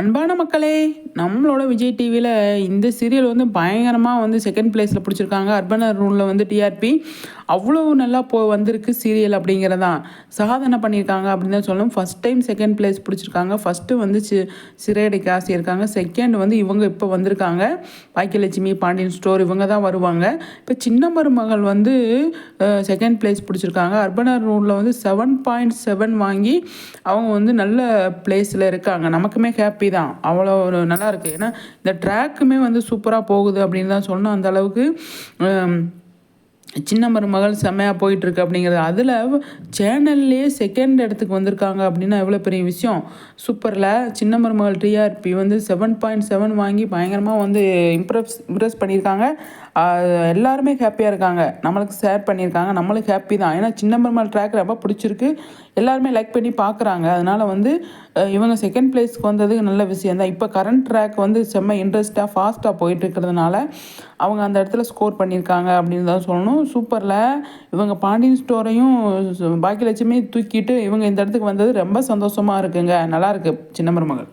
அன்பான மக்களே நம்மளோட விஜய் டிவியில் இந்த சீரியல் வந்து பயங்கரமாக வந்து செகண்ட் பிளேஸில் பிடிச்சிருக்காங்க. அர்பனர் ரூலில் வந்து டிஆர்பி அவ்வளோ நல்லா போ வந்திருக்கு சீரியல் அப்படிங்கிறதான். சாதனை பண்ணியிருக்காங்க அப்படின்னு தான் சொல்லணும். ஃபஸ்ட் டைம் செகண்ட் பிளேஸ் பிடிச்சிருக்காங்க. ஃபஸ்ட்டு வந்து சி சிறையடைக்கு காசி இருக்காங்க செகண்ட் வந்து இவங்க இப்போ வந்திருக்காங்க. பாக்கியலட்சுமி பாண்டியன் ஸ்டோர் இவங்க தான் வருவாங்க. இப்போ சின்ன மருமகள் வந்து செகண்ட் பிளேஸ் பிடிச்சிருக்காங்க. அர்பனர் ரூலில் வந்து செவன் பாயிண்ட் செவன் வாங்கி அவங்க வந்து நல்ல பிளேஸில் இருக்காங்க. நமக்குமே ஹாப்பி ஹாப்பி தான் அவ்வளோ ஒரு நல்லா இருக்குது ஏன்னா இந்த ட்ராக்குமே வந்து சூப்பராக போகுது அப்படின்னு தான் சொன்னோம் அந்த அளவுக்கு சின்ன மருமகள் செம்மையாக போயிட்டுருக்கு அப்படிங்கிறது. அதில் சேனல்லையே செகண்ட் இடத்துக்கு வந்திருக்காங்க அப்படின்னா எவ்வளோ பெரிய விஷயம்? சூப்பரில். சின்ன மருமகள் டிஆர்பி வந்து செவன் பாயிண்ட் செவன் வாங்கி பயங்கரமாக வந்து இம்ப்ரெஸ் இம்ப்ரெஸ் பண்ணியிருக்காங்க. எல்லாருமே ஹாப்பியாக இருக்காங்க. நம்மளுக்கு ஷேர் பண்ணியிருக்காங்க. நம்மளுக்கு ஹாப்பி தான். ஏன்னா சின்ன மருமகள் ட்ராக் ரொம்ப பிடிச்சிருக்கு. எல்லாருமே லைக் பண்ணி பார்க்குறாங்க. அதனால் வந்து இவங்க செகண்ட் பிளேஸ்க்கு வந்தது நல்ல விஷயம் தான் இப்போ கரண்ட் ட்ராக் வந்து செம்ம இன்ட்ரெஸ்ட்டாக ஃபாஸ்ட்டாக போயிட்டு இருக்கிறதுனால அவங்க அந்த இடத்துல ஸ்கோர் பண்ணியிருக்காங்க அப்படின்னு தான் சொல்லணும். சூப்பரில் இவங்க பாண்டியன் ஸ்டோரையும் பாக்கியலட்சுமி தூக்கிட்டு இவங்க இந்த இடத்துக்கு வந்தது ரொம்ப சந்தோஷமாக இருக்குங்க. நல்லாயிருக்கு சின்ன மருமகள்.